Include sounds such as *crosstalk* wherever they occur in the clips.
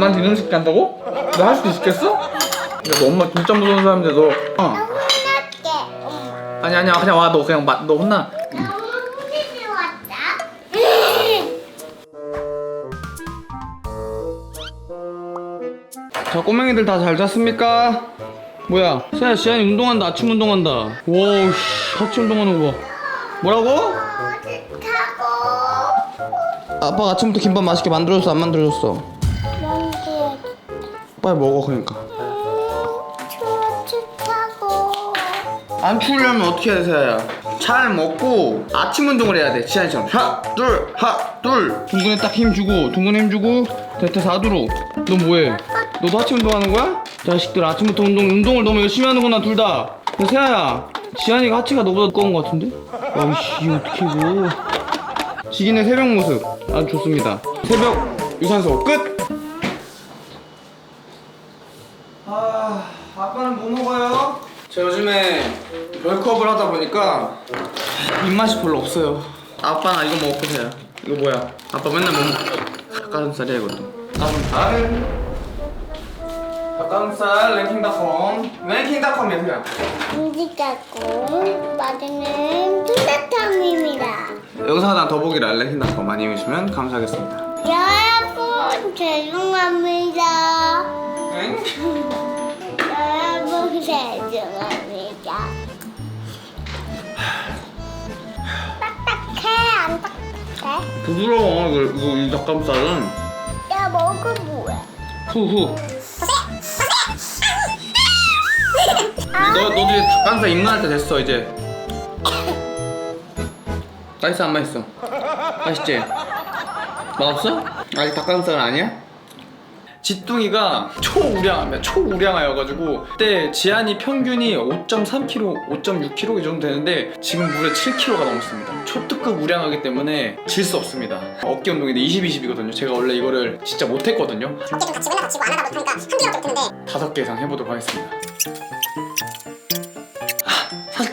엄마한테 이런 새끼 한다고? 너 할 수 있겠어? 야, 너 엄마 진짜 무서운 사람인데 너. 어. 혼날게. 엄마. 아니 아니야 그냥 와 너 그냥 마, 너 혼나. 나 홈피디 왔다. 자 꼬맹이들 다 잘 잤습니까? 뭐야 세야 지안이 운동한다 아침 운동한다 와우 씨 같이 운동하는 거 봐. 뭐라고? 타고? 아빠가 아침부터 김밥 맛있게 만들어줬어 안 만들어줬어? 빨리 먹어 그러니까. 안 추우려면 어떻게 해야 돼 세야야 잘 먹고 아침 운동을 해야 돼 지안이처럼 하나 둘 하나 둘 둥근에 딱 힘 주고 둥근에 힘 주고 대퇴 사두로 너 뭐해? 너도 아침 운동하는 거야? 자식들 아침부터 운동 운동을 너무 열심히 하는구나 둘다 세야야 지안이가 하체가 너보다 두꺼운 거 같은데? 아이씨 어떻게 이거 지기네 새벽 모습 아주 좋습니다 새벽 유산소 끝! 아 아빠는 뭐 먹어요? 저 요즘에 벌크업을 하다 보니까 입맛이 별로 없어요. 아빠는 이거 먹고 해요. 이거 뭐야? 아빠 맨날 뭐 먹어 닭가슴살이야 이것도 닭가슴살? 닭가슴살 랭킹닷컴. 랭킹닷컴이야 그냥. 움직였고 맛있는 투사탕입니다. 영상 하나 더 보기를 랭킹닷컴 많이 해주시면 감사하겠습니다. 여러분 죄송합니다. 딱딱해? 부드러워 이거, 이거 이 닭가슴살은 야 먹어보래. 후후 *laughs* 너, 너도 이제 닭가슴살 입맛할 때 됐어 이제 맛있어 안 맛있어? 맛있지? 맛없어? 아직 닭가슴살은 아니야? 지뚱이가 초우량하면 초우량하여가지고 그때 지안이 평균이 5.3kg, 5.6kg 이 정도 되는데 지금 무려 7kg가 넘었습니다. 초특급 우량하기 때문에 질 수 없습니다. 어깨 운동인데 20, 20이거든요. 제가 원래 이거를 진짜 못했거든요. 어깨 좀 같이 맨날 다치고 안 하다 못하니까 한 개밖에 못했는데 다섯 개 이상 해보도록 하겠습니다.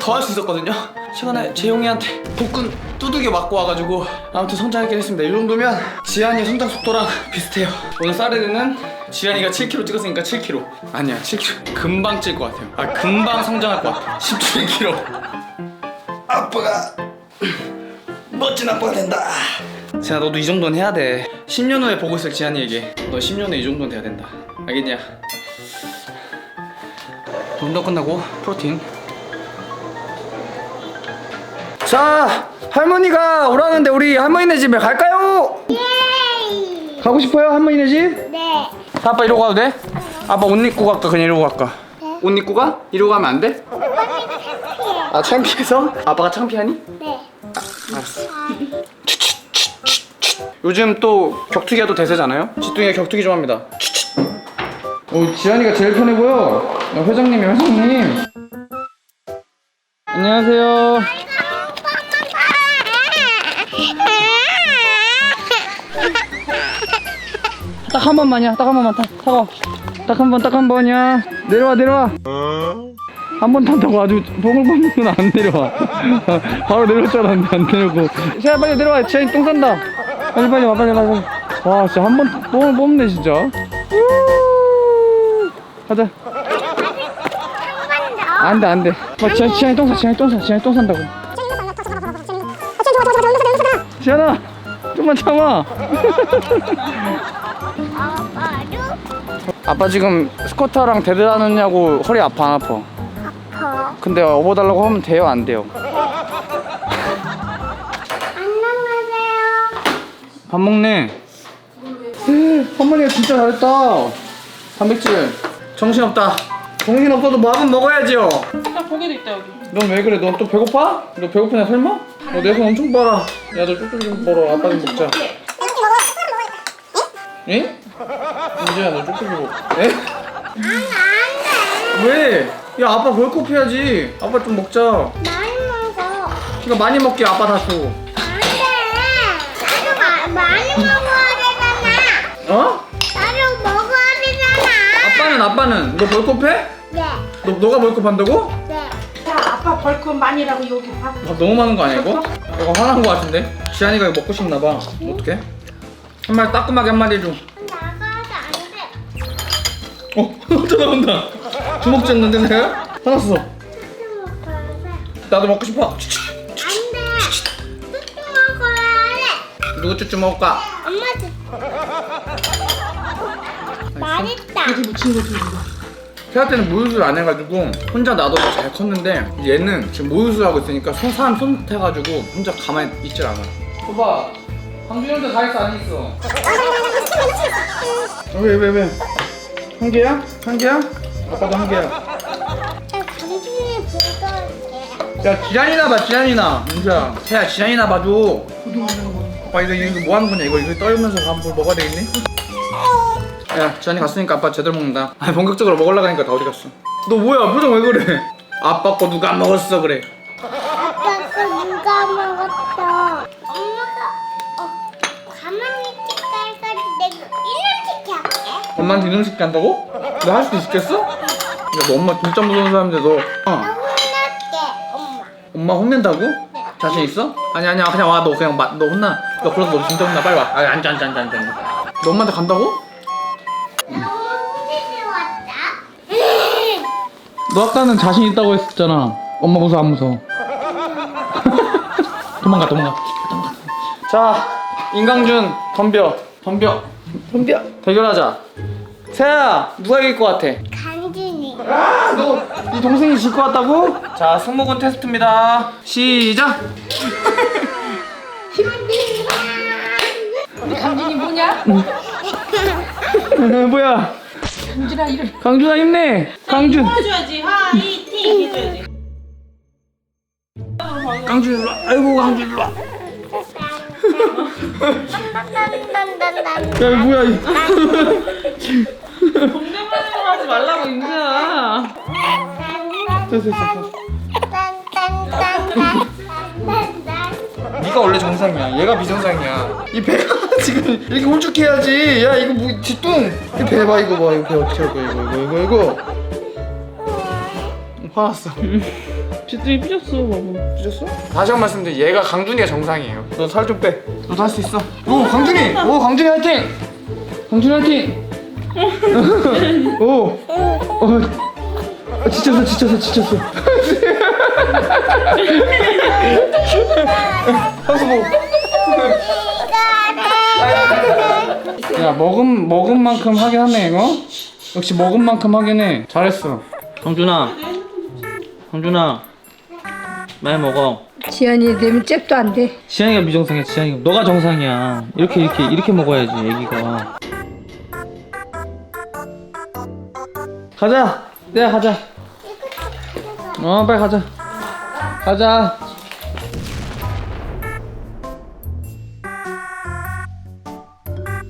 더 할 수 있었거든요. 최근에 재용이한테 복근 두들겨 맞고 와가지고 아무튼 성장했긴 했습니다. 이 정도면 지한이 성장 속도랑 비슷해요. 오늘 사레드는 지한이가 7kg 찍었으니까 7kg. 아니야 7kg. 금방 찔 것 같아요. 아 금방 성장할 것 같아. 17kg. 아빠가 멋진 아빠가 된다. 자 너도 이 정도는 해야 돼. 10년 후에 보고 있을 지한이에게 너 10년 후에 이 정도는 돼야 된다. 알겠냐? 운동 끝나고 프로틴. 자 할머니가 오라는데 우리 할머니네 집에 갈까요? 예이. 가고 싶어요 할머니네 집? 네. 아빠 이러고 가도 돼? 아빠 옷 입고 갈까 그냥 이러고 갈까? 네. 옷 입고 가? 이러고 가면 안 돼? 창피해. 아 창피해서? 아빠가 창피하니? 네. 알았어. 요즘 또 격투기가 또 대세잖아요? 지뚱이가 격투기 좋아합니다. 오, 지한이가 제일 편해 보여. 어, 회장님이 회장님. 안녕하세요. 딱 한 번만이야. 딱 한 번만 타. 타고. 딱한 번, 딱 한 번이야. 내려와, 내려와. 한 번 탄다고 아주 뽑는 안 내려와. *laughs* 바로 내려올 줄 알았는데 안 내려고. 세야 빨리 내려와. 지한이 똥 싼다. 빨리 빨리 와, 빨리 빨리. 와, 진짜 한 번 똥을 뽑네 진짜. 우! 가자. 한번 더. 안 돼, 안 돼. 막 지한, 지한이 똥 싸, 지한이 똥 싸, 지한이 똥 싼다고. 지한아, 좀만 참아. 아빠도 아빠 지금 스쿼트랑 데드 하느냐고 허리 아파 안 아파? 아파. 근데 업어달라고 하면 돼요 안 돼요? 안녕하세요. 밥 먹네. 할머니가 진짜 잘했다. 단백질. 정신 없다. 정신 없어도 뭐 한번 먹어야지요. 딱 고기도 있다 여기. 넌 왜 그래? 넌 또 배고파? 너 배고프냐 설마? 어, 내 손 엄청 빨아. 야, 너 쪽쪽 좀 벌어. 아빠 좀 먹자. 에? 민지야, 너 쪽쪽 좀 먹. 에? 왜? 야, 아빠 벌컥 해야지. 아빠 좀 먹자. 많이 먹어. 이거 많이 먹게 아빠 다 줘. 안 돼. 나도 마, 많이 먹어야 되잖아. 어? 나도 먹어야 되잖아. 아빠는 아빠는 너 벌컥 해? 네. 너 너가 벌컥 한다고? 네. 자 아빠 벌크 많이라고 여기 밥. 밥 너무 많은 거 아니야 이거? 이거 화난 거 같은데? 지한이가 이거 먹고 싶나 봐. 어떡해? 한 마리 따끔하게 한 마리 해줘. 나가도 안 돼. 어 혼자 나온다 주먹 쥐었는데 내가? 화났어 먹어야 돼. 나도 먹고 싶어 안 돼. 뚜뚜 먹어야 돼. 누구 쭈쭈 먹을까? 엄마 뚜. 맛있다. 태아 때는 모유수를 안 해가지고 혼자 놔둬서 잘 컸는데 얘는 지금 모유수 하고 있으니까 손 사람 손 해가지고 혼자 가만히 있질 않아. 오빠, 강준이 형도 가 있어 안 있어? 왜왜 왜? 한 개야? 한 개야? 아빠도 한 개야. 나 강준이 불러올게. 야 지안이나 봐 지안이나. 민수야, 태야 지안이나 봐줘. 아빠 이거 이거 뭐 하는 거냐 이거 이거 떨면서 한번 먹어야 되겠니? 야 지안이 갔으니까 아빠 제대로 먹는다. 아 본격적으로 먹으려고 하니까 다 어디 갔어? 너 뭐야 표정 왜 그래? 아빠 거 누가 안 먹었어 그래? 아빠 거 누가 먹었어? 엄마가 어 가만히 있겠다 해가지고 내가 짓 할게. 엄마한테 이런 새끼 한다고? 너 할 수 있겠어? 야, 너 엄마 진짜 무서운 사람인데 너나 어, 혼날게 엄마. 엄마 혼낸다고? 자신 있어? 아니 아니야 그냥 와 너 그냥 마, 너 혼나 너 그래서 너 진짜 혼나 빨리 와 아니 앉아 앉아 앉아 앉아. 너 엄마한테 간다고? 너 아까는 자신 있다고 했었잖아 엄마 무서워 안 무서워 도망가 *laughs* 도망가 도망가 자 인강준 덤벼 덤벼 덤벼 대결하자 세아야 누가 이길 것 같아? 강준이. 아, 너, 네 동생이 질 것 같다고? 자, 승모근 테스트입니다. 시작! 강진이 뭐냐? *laughs* *laughs* 뭐야? 강진아 이름 강준아 힘내! 강준! 해줘야지 화이팅 해줘야지 강준 일로 와. 아이고, 강준 일로 와. 야, 이거 뭐야, 이 동생만으로 하지 말라고 됐어, 됐어, 됐어. 네가 원래 정상이야. 얘가 비정상이야. 이 배가 *laughs* 지금 이렇게 홀쭉해야지. 야, 이거 뭐, 뒷뚱! 이배 봐, 이거 봐. 이거 배 어떻게 할 거야, 이거, 이거, 이거, 이거. 화났어. 쥐뚱이 삐졌어 바보 삐졌어? 다시 한 번 말씀드려 얘가 강준이가 정상이에요 너 살 좀 빼 너도 할 수 있어 오 강준이 오 강준이 화이팅 강준이 화이팅 오 어, 어, 지쳤어 지쳤어 지쳤어 *laughs* *laughs* 한수보 야 먹은 먹은 만큼 하긴 하네 이거? 역시 먹은 만큼 하긴 해. 잘했어. 강준아. 강준아. 많이 먹어. 지연이 되면 잽도 안 돼. 지향이가 미정상이야 지향이가 너가 정상이야. 이렇게 이렇게 이렇게 먹어야지 애기가. 가자. 내가 가자. 어 빨리 가자. 가자